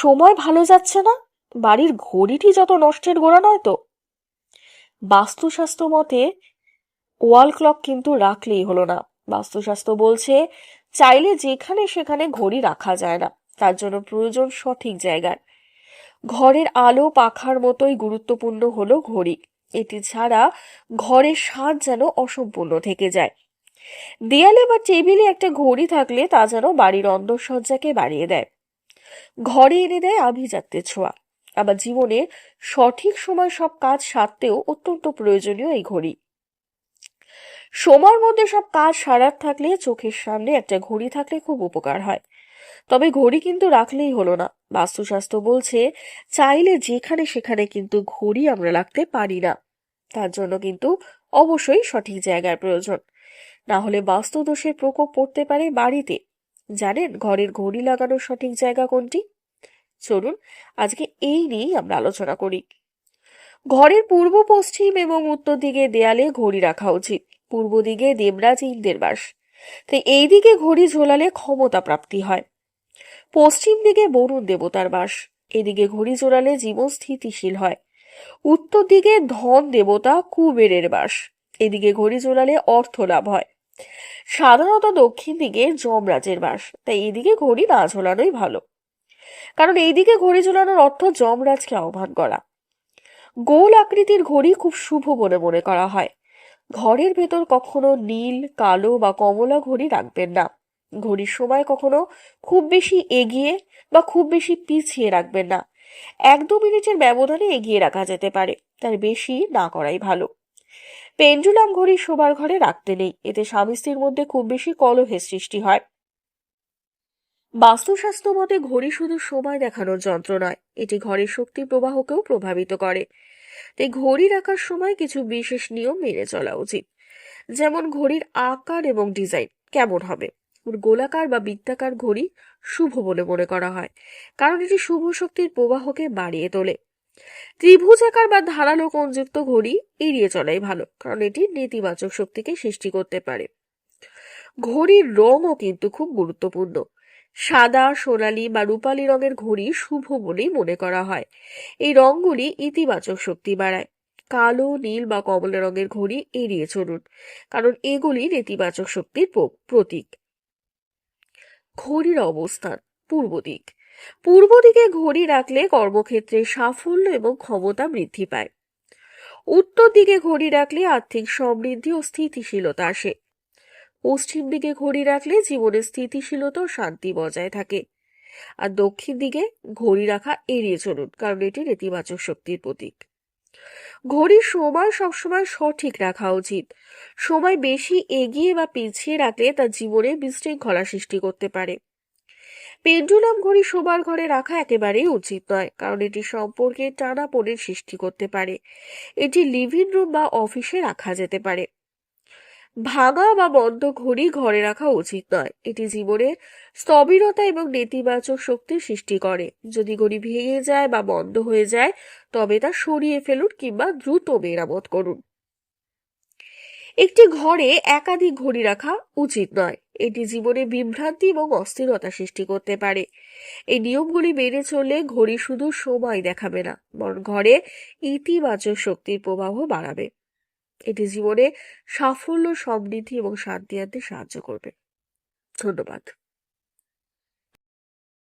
সময় ভালো যাচ্ছে না? বাড়ির ঘড়িটি যত নষ্টের গোড়া নয় তো? বাস্তুশাস্ত্র মতে, ওয়াল ক্লক কিন্তু রাখলেই হলো না। বাস্তুশাস্ত্র বলছে, চাইলে যেখানে সেখানে ঘড়ি রাখা যায় না। তার জন্য প্রয়োজন সঠিক জায়গার ঘরের আলো পাখার মতোই গুরুত্বপূর্ণ হলো ঘড়ি। এটি ছাড়া ঘরের স্বাদ যেন অসম্পূর্ণ থেকে যায়। দেয়ালে বা টেবিলে একটা ঘড়ি থাকলে তা যেন বাড়ির অন্দরসজ্জাকে বাড়িয়ে দেয়। ঘরে এনে দেয় আভিজাত্যের ছোঁয়া। আবার জীবনে সঠিক সময় সব কাজ সারতেও অত্যন্ত প্রয়োজনীয় এই ঘড়ি। সময়ের মধ্যে সব কাজ সারার থাকলে চোখের সামনে একটা ঘড়ি থাকলে খুব উপকার হয়। তবে ঘড়ি কিন্তু রাখলেই হলো না। বাস্তুশাস্ত্র বলছে, চাইলে যেখানে সেখানে কিন্তু ঘড়ি আমরা রাখতে পারি না। তার জন্য কিন্তু অবশ্যই সঠিক জায়গার প্রয়োজন। না হলে বাস্তু দোষের প্রকোপ পড়তে পারে বাড়িতে। জানেন ঘরের ঘড়ি লাগানোর সঠিক জায়গা কোনটি? চলুন, আজকে এই নিয়েই আমরা আলোচনা করি। ঘরের পূর্ব পশ্চিম এবং উত্তর দিকে দেয়ালে ঘড়ি রাখা উচিত। পূর্ব দিকে দেবরাজ ইন্দ্রের বাস। তাই এই দিকে ঘড়ি ঝোলালে ক্ষমতা প্রাপ্তি হয়। পশ্চিম দিকে বরুণ দেবতার বাস। এদিকে ঘড়ি জোড়ালে জীবন স্থিতিশীল হয়। উত্তর দিকে ধন দেবতা কুবেরের বাস। এদিকে ঘড়ি জোড়ালে অর্থ লাভ হয়। সাধারণত দক্ষিণ দিকে যমরাজের বাস, তাই এদিকে ঘড়ি না ঝোলানোই ভালো। কারণ এইদিকে ঘড়ি ঝোলানোর অর্থ যমরাজকে আহ্বান করা। গোল আকৃতির ঘড়ি খুব শুভ বলে মনে করা হয়। ঘরের ভেতর কখনো নীল, কালো বা কমলা ঘড়ি রাখবেন না। ঘড়ির সময় কখনো খুব বেশি এগিয়ে বা খুব বেশি পিছিয়ে রাখবেন না। এক দু মিনিটের ব্যবধানে এগিয়ে রাখা যেতে পারে, তার বেশি না করাই ভালো। পেন্ডুলাম ঘড়ি শোবার ঘরে রাখতে নেই। এতে স্বামী স্ত্রীর মধ্যে খুব বেশি কলহের সৃষ্টি হয়। বাস্তুশাস্ত্র মতে ঘড়ি শুধু সময় দেখানোর যন্ত্র নয়, এটি ঘরের শক্তি প্রবাহকেও প্রভাবিত করে। তাই ঘড়ি রাখার সময় কিছু বিশেষ নিয়ম মেনে চলা উচিত। যেমন ঘড়ির আকার এবং ডিজাইন কেমন হবে? গোলাকার বা বৃত্তাকার ঘড়ি শুভ বলে মনে করা হয়, কারণ এটি শুভ শক্তির প্রবাহকে বাড়িয়ে তোলে। ত্রিভুজ আকার বা ধারালো কোণযুক্ত ঘড়ি এড়িয়ে চলাই ভালো, কারণ এটি নেতিবাচক শক্তিকে সৃষ্টি করতে পারে। ঘড়ির রঙও কিন্তু খুব গুরুত্বপূর্ণ। সাদা, সোনালী বা রূপালী রঙের ঘড়ি শুভ বলেই মনে করা হয়। এই রঙগুলি ইতিবাচক শক্তি বাড়ায়। কালো, নীল বা কমলা রঙের ঘড়ি এড়িয়ে চলুন, কারণ এগুলি নেতিবাচক শক্তির প্রতীক। ঘড়ির অবস্থান, পূর্ব দিক। পূর্ব দিকে ঘড়ি রাখলে কর্মক্ষেত্রে সাফল্য এবং ক্ষমতা বৃদ্ধি পায়। উত্তর দিকে ঘড়ি রাখলে আর্থিক সমৃদ্ধি ও স্থিতিশীলতা আসে। পশ্চিম দিকে ঘড়ি রাখলে জীবনের স্থিতিশীলতা ও শান্তি বজায় থাকে। আর দক্ষিণ দিকে ঘড়ি রাখা এড়িয়ে চলুন, কারণ এটি নেতিবাচক শক্তির প্রতীক। ঘড়ির সময় সবসময় সঠিক রাখা উচিত। সময় বেশি এগিয়ে বা পিছিয়ে রাখলে তা জীবনে বিশৃঙ্খলা সৃষ্টি করতে পারে। পেন্ডুলাম ঘড়ি শোবার ঘরে রাখা একেবারেই উচিত নয়, কারণ এটি সম্পর্কে টানা পড়ের সৃষ্টি করতে পারে। এটি লিভিং রুম বা অফিসে রাখা যেতে পারে। ভাঙা বা বন্ধ ঘড়ি ঘরে রাখা উচিত নয়। এটি জীবনে স্থবিরতা এবং নেতিবাচক শক্তির সৃষ্টি করে। যদি ঘড়ি ভেঙে যায় বা বন্ধ হয়ে যায়, তবে তা সরিয়ে ফেলুন কিংবা দ্রুত মেরামত করুন। একটি ঘরে একাধিক ঘড়ি রাখা উচিত নয়। এটি জীবনে বিভ্রান্তি এবং অস্থিরতা সৃষ্টি করতে পারে। এই নিয়মগুলি মেনে চললে ঘড়ি শুধু সময় দেখাবে না, বরং ঘরে ইতিবাচক শক্তির প্রবাহ বাড়াবে। এটি জীবনে সাফল্য, সমৃদ্ধি এবং শান্তি আনতে সাহায্য করবে। ধন্যবাদ।